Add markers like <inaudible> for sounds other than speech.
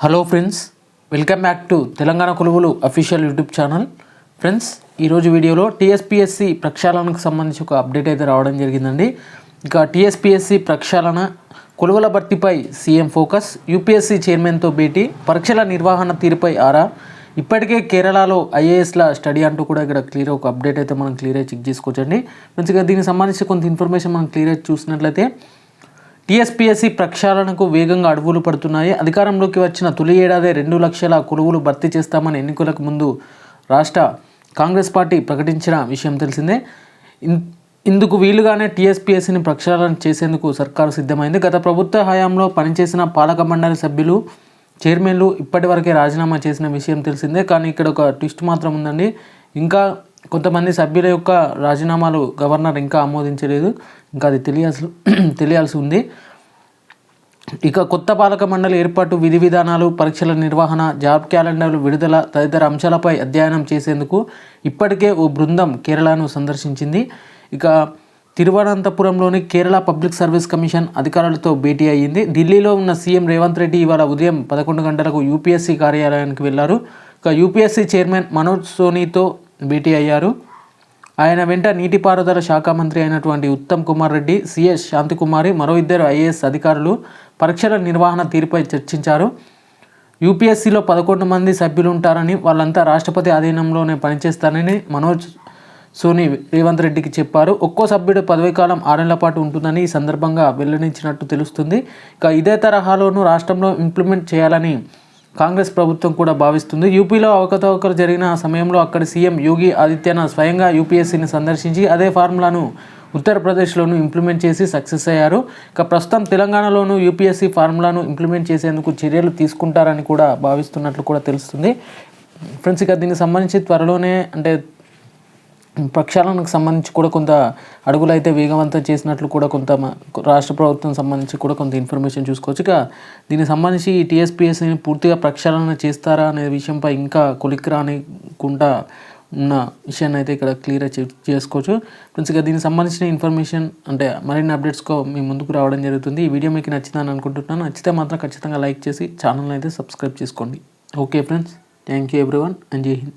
Hello friends welcome back to Telangana Koluvulu official YouTube channel friends ఈరోజు వీడియోలో TSPSC ప్రక్షాళనకు సంబంధించి ఒక అప్డేట్ అయితే రావడం జరిగిందండి. ఇక టీఎస్పిఎస్సి ప్రక్షాళన కొలువుల భర్తీపై సీఎం ఫోకస్ యూపీఎస్సీ చైర్మన్తో భేటీ పరీక్షల నిర్వహణ తీరుపై ఆరా. ఇప్పటికే కేరళలో ఐఏఎస్ల స్టడీ అంటూ కూడా ఇక్కడ క్లియర్ ఒక అప్డేట్ అయితే మనం క్లియర్ చెక్ చేసుకోవచ్చండి. మంచిగా దీనికి సంబంధించి కొంత ఇన్ఫర్మేషన్ మనం క్లియర్ చూసినట్లయితే టీఎస్పీఎస్సీ ప్రక్షాళనకు వేగంగా అడుగులు పడుతున్నాయి. అధికారంలోకి వచ్చిన తొలి ఏడాది రెండు లక్షల కొలువులు భర్తీ చేస్తామని ఎన్నికలకు ముందు రాష్ట్ర కాంగ్రెస్ పార్టీ ప్రకటించిన విషయం తెలిసిందే. ఇన్- ఇందుకు వీలుగానే టీఎస్పీఎస్సీని ప్రక్షాళన చేసేందుకు సర్కారు సిద్ధమైంది. గత ప్రభుత్వ హయాంలో పనిచేసిన పాలక మండలి సభ్యులు చైర్మన్లు ఇప్పటివరకే రాజీనామా చేసిన విషయం తెలిసిందే. కానీ ఇక్కడ ఒక ట్విస్ట్ మాత్రం ఉందండి. ఇంకా కొంతమంది సభ్యుల యొక్క రాజీనామాలు గవర్నర్ ఇంకా ఆమోదించలేదు. ఇంకా అది తెలియాల్సి <clears throat> తెలియాల్సి ఉంది. ఇక కొత్త పాలక మండలి ఏర్పాటు విధి విధానాలు పరీక్షల నిర్వహణ జాబ్ క్యాలెండర్లు విడుదల తదితర అంశాలపై అధ్యయనం చేసేందుకు ఇప్పటికే ఓ బృందం కేరళను సందర్శించింది. ఇక తిరువనంతపురంలోని కేరళ పబ్లిక్ సర్వీస్ కమిషన్ అధికారులతో భేటీ అయ్యింది. ఢిల్లీలో ఉన్న సీఎం రేవంత్ రెడ్డి ఇవాళ ఉదయం పదకొండు గంటలకు యూపీఎస్సీ కార్యాలయానికి వెళ్ళారు. ఇక యూపీఎస్సీ చైర్మన్ మనోజ్ సోనీతో భేటీ అయ్యారు. ఆయన వెంట నీటిపారుదల శాఖ మంత్రి అయినటువంటి ఉత్తమ్ కుమార్ రెడ్డి సిఎస్ శాంతికుమారి మరో ఇద్దరు ఐఏఎస్ అధికారులు పరీక్షల నిర్వహణ తీరుపై చర్చించారు. యూపీఎస్సీలో పదకొండు మంది సభ్యులు ఉంటారని వాళ్ళంతా రాష్ట్రపతి అధీనంలోనే పనిచేస్తారని మనోజ్ సోని రేవంత్ రెడ్డికి చెప్పారు. ఒక్కో సభ్యుడు పదవీకాలం ఆరేళ్ళ పాటు ఉంటుందని ఈ సందర్భంగా వెల్లడించినట్టు తెలుస్తుంది. ఇక ఇదే తరహాలోనూ రాష్ట్రంలో ఇంప్లిమెంట్ చేయాలని కాంగ్రెస్ ప్రభుత్వం కూడా భావిస్తుంది. యూపీలో అవకతవకలు జరిగిన సమయంలో అక్కడి సీఎం యోగి ఆదిత్యనాథ్ స్వయంగా యూపీఎస్సీని సందర్శించి అదే ఫార్ములాను ఉత్తరప్రదేశ్లోనూ ఇంప్లిమెంట్ చేసి సక్సెస్ అయ్యారు. ఇక ప్రస్తుతం తెలంగాణలోనూ యూపీఎస్సీ ఫార్ములాను ఇంప్లిమెంట్ చేసేందుకు చర్యలు తీసుకుంటారని కూడా భావిస్తున్నట్లు కూడా తెలుస్తుంది. ఫ్రెండ్స్ ఇక దీనికి సంబంధించి త్వరలోనే అంటే ప్రక్షాళనకు సంబంధించి కూడా కొంత అడుగులు అయితే వేగవంతం చేసినట్లు కూడా కొంత రాష్ట్ర ప్రభుత్వం సంబంధించి కూడా కొంత ఇన్ఫర్మేషన్ చూసుకోవచ్చు. ఇక దీనికి సంబంధించి ఈ టీఎస్పీఎస్ని పూర్తిగా ప్రక్షాళన చేస్తారా అనే విషయంపై ఇంకా కొలిక్ రానికుండా ఉన్న విషయాన్ని అయితే ఇక్కడ క్లియర్ చేసుకోవచ్చు. ఫ్రెండ్స్ ఇక దీనికి సంబంధించిన ఇన్ఫర్మేషన్ అంటే మరిన్ని అప్డేట్స్కో మీ ముందుకు రావడం జరుగుతుంది. ఈ వీడియో మీకు నచ్చిందని అనుకుంటున్నాను. నచ్చితే మాత్రం ఖచ్చితంగా లైక్ చేసి ఛానల్ అయితే సబ్స్క్రైబ్ చేసుకోండి. Okay friends thank you everyone and Jai Hind.